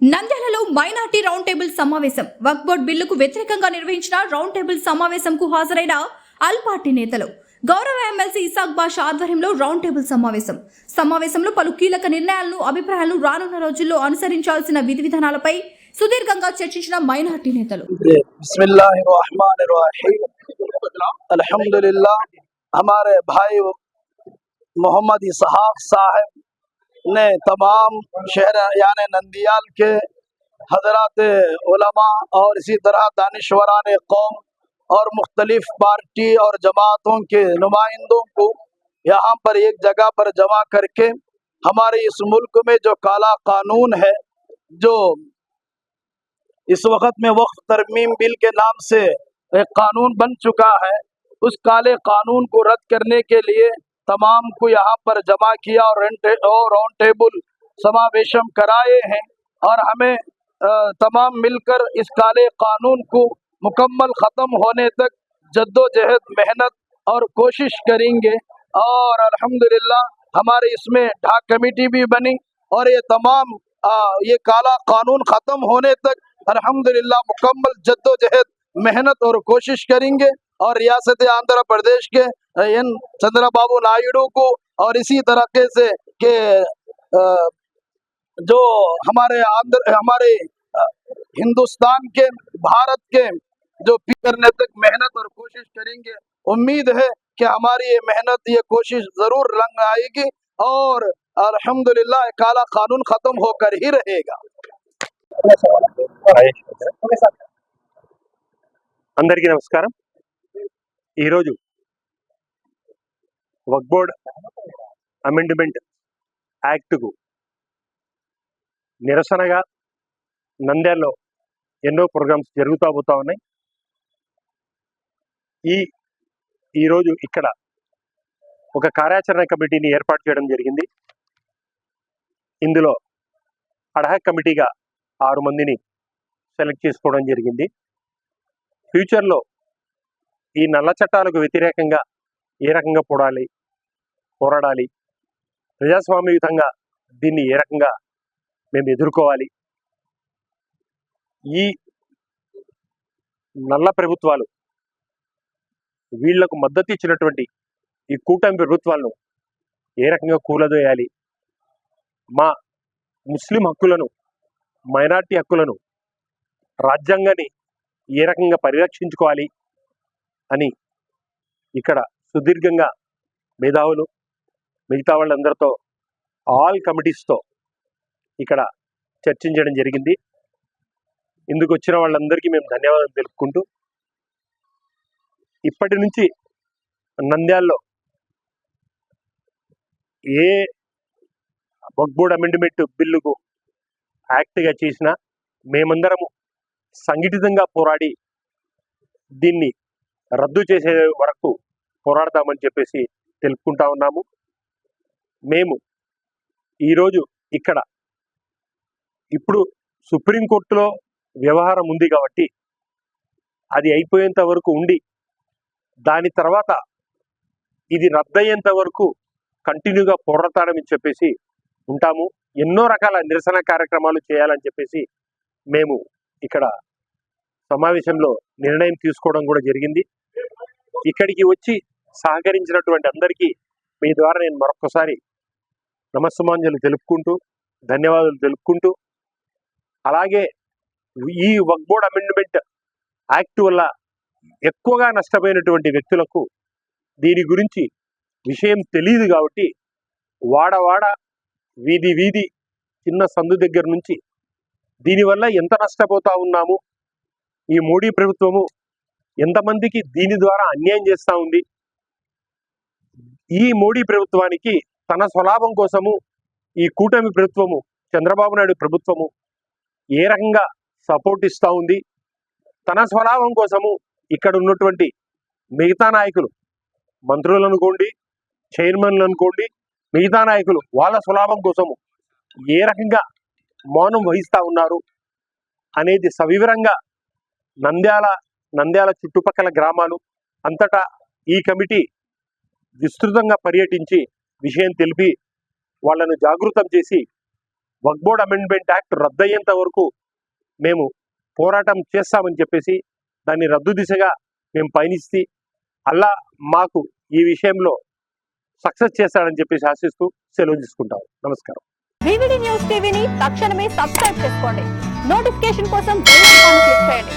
నంద్యాలలో minority round table సమావేశం వక్ board బిల్లుకు వ్యతిరేకంగా నిర్వహించిన రౌండ్ టేబుల్ సమావేశంకు హాజరైన అల్ పార్టీ నేతలు గౌరవ ఎమ్మెల్సీ ఇసాక్ బాషా ఆధ్వర్యంలో రౌండ్ టేబుల్ సమావేశం సమావేశంలో పలు కీలక నిర్ణయాలను అభిప్రాయాలను రానున్న రోజుల్లో అనుసరించాల్సిన విధి విధానాలపై సుదీర్ఘంగా చర్చించిన మైనార్టీ నేతలు बिस्मिल्लाहिर्रहमानिर्रहीम अल्हम्दुलिल्लाह हमारे भाई मोहम्मद इसहाक साहब نے تمام شہر یعنی نندیال کے حضرات علماء اور اسی طرح دانشوران قوم اور مختلف پارٹی اور جماعتوں کے نمائندوں کو یہاں پر ایک جگہ پر جمع کر کے ہمارے اس ملک میں جو کالا قانون ہے، جو اس وقت میں وقت ترمیم بل کے نام سے ایک قانون بن چکا ہے، اس کالے قانون کو رد کرنے کے لیے تمام کو یہاں پر جمع کیا اور راؤنڈ ٹیبل سماویشم کرائے ہیں اور ہمیں تمام مل کر اس کالے قانون کو مکمل ختم ہونے تک جد و جہد محنت اور کوشش کریں گے۔ اور الحمدللہ ہمارے اس میں ڈھاک کمیٹی بھی بنی اور یہ تمام یہ کالا قانون ختم ہونے تک الحمدللہ مکمل جد و جہد محنت اور کوشش کریں گے۔ اور ریاست آندھرا پردیش کے ان چندرا بابو نائیڈو کو، اور اسی طریقے سے کہ جو ہمارے آندر ہمارے ہندوستان کے، بھارت کے جو کرنے تک محنت اور کوشش کریں گے، امید ہے کہ ہماری یہ محنت، یہ کوشش ضرور رنگ آئے گی اور الحمدللہ کالا قانون ختم ہو کر ہی رہے گا۔ اندر کی نمسکارم۔ ఈరోజు వక్ బోర్డ్ అమెండ్మెంట్ యాక్ట్కు నిరసనగా నంద్యాలలో ఎన్నో ప్రోగ్రామ్స్ జరుగుతూ పోతా ఉన్నాయి. ఈ ఈరోజు ఇక్కడ ఒక కార్యాచరణ కమిటీని ఏర్పాటు చేయడం జరిగింది. ఇందులో అడహక్ కమిటీగా ఆరు మందిని సెలెక్ట్ చేసుకోవడం జరిగింది. ఫ్యూచర్లో ఈ నల్ల చట్టాలకు వ్యతిరేకంగా ఏ రకంగా పోరాడాలి పోరాడాలి. ప్రజాస్వామ్యయుతంగా దీన్ని ఏ రకంగా మేము ఎదుర్కోవాలి? ఈ నల్ల ప్రభుత్వాలు వీళ్ళకు మద్దతు ఇచ్చినటువంటి ఈ కూటమి ప్రభుత్వాలను ఏ రకంగా కూలదోయాలి? మా ముస్లిం హక్కులను మైనార్టీ హక్కులను రాజ్యాంగాన్ని ఏ రకంగా పరిరక్షించుకోవాలి? అని ఇక్కడ సుదీర్ఘంగా మేధావులు మిగతా వాళ్ళందరితో ఆల్ కమిటీస్తో ఇక్కడ చర్చించడం జరిగింది. ఇందుకు వచ్చిన వాళ్ళందరికీ మేము ధన్యవాదాలు తెలుపుకుంటూ ఇప్పటి నుంచి నంద్యాల్లో ఏ వక్బోర్డ్ అమెండ్మెంట్ బిల్లుకు యాక్ట్గా చేసినా మేమందరము సంఘటితంగా పోరాడి దీన్ని రద్దు చేసే వరకు పోరాడతామని చెప్పేసి తెలుపుకుంటా ఉన్నాము. మేము ఈరోజు ఇక్కడ ఇప్పుడు సుప్రీంకోర్టులో వ్యవహారం ఉంది కాబట్టి అది అయిపోయేంత వరకు ఉండి దాని తర్వాత ఇది రద్దయ్యేంత వరకు కంటిన్యూగా పోరాడతాడని చెప్పేసి ఉంటాము. ఎన్నో రకాల నిరసన కార్యక్రమాలు చేయాలని చెప్పేసి మేము ఇక్కడ సమావేశంలో నిర్ణయం తీసుకోవడం కూడా జరిగింది. ఇక్కడికి వచ్చి సహకరించినటువంటి అందరికీ మీ ద్వారా నేను మరొకసారి నమస్సుమాంజలు తెలుపుకుంటూ ధన్యవాదాలు తెలుపుకుంటూ అలాగే ఈ వక్ బోర్డ్ అమెండ్మెంట్ యాక్ట్ వల్ల ఎక్కువగా నష్టపోయినటువంటి వ్యక్తులకు దీని గురించి విషయం తెలియదు కాబట్టి వాడవాడ వీధి వీధి చిన్న సందు దగ్గర నుంచి దీనివల్ల ఎంత నష్టపోతా ఉన్నాము? ఈ మోడీ ప్రభుత్వము ఎంతమందికి దీని ద్వారా అన్యాయం చేస్తూ ఉంది? ఈ మోడీ ప్రభుత్వానికి తన స్వలాభం కోసము ఈ కూటమి ప్రభుత్వము చంద్రబాబు నాయుడు ప్రభుత్వము ఏ రకంగా సపోర్ట్ ఇస్తూ ఉంది? తన స్వలాభం కోసము ఇక్కడ ఉన్నటువంటి మిగతా నాయకులు మంత్రులు అనుకోండి చైర్మన్లు అనుకోండి మిగతా నాయకులు వాళ్ళ స్వలాభం కోసము ఏ రకంగా మౌనం వహిస్తూ ఉన్నారు అనేది సవివరంగా నంద్యాల నంద్యాల చుట్టుపక్కల గ్రామాలు అంతటా ఈ కమిటీ విస్తృతంగా పర్యటించి విషయం తెలిపి వాళ్ళను జాగృతం చేసి వక్బోర్డ్ అమెండ్మెంట్ యాక్ట్ రద్దయ్యేంత వరకు మేము పోరాటం చేస్తామని చెప్పేసి దాన్ని రద్దు దిశగా మేము పయనిస్తే అల్లా మాకు ఈ విషయంలో సక్సెస్ చేస్తాడని చెప్పేసి ఆశిస్తూ సెలవు తీసుకుంటాం. నమస్కారం. వివిడి న్యూస్ టీవీని తక్షణమే సబ్స్క్రైబ్ చేసుకోండి. నోటిఫికేషన్ కోసం క్లిక్ చేయండి.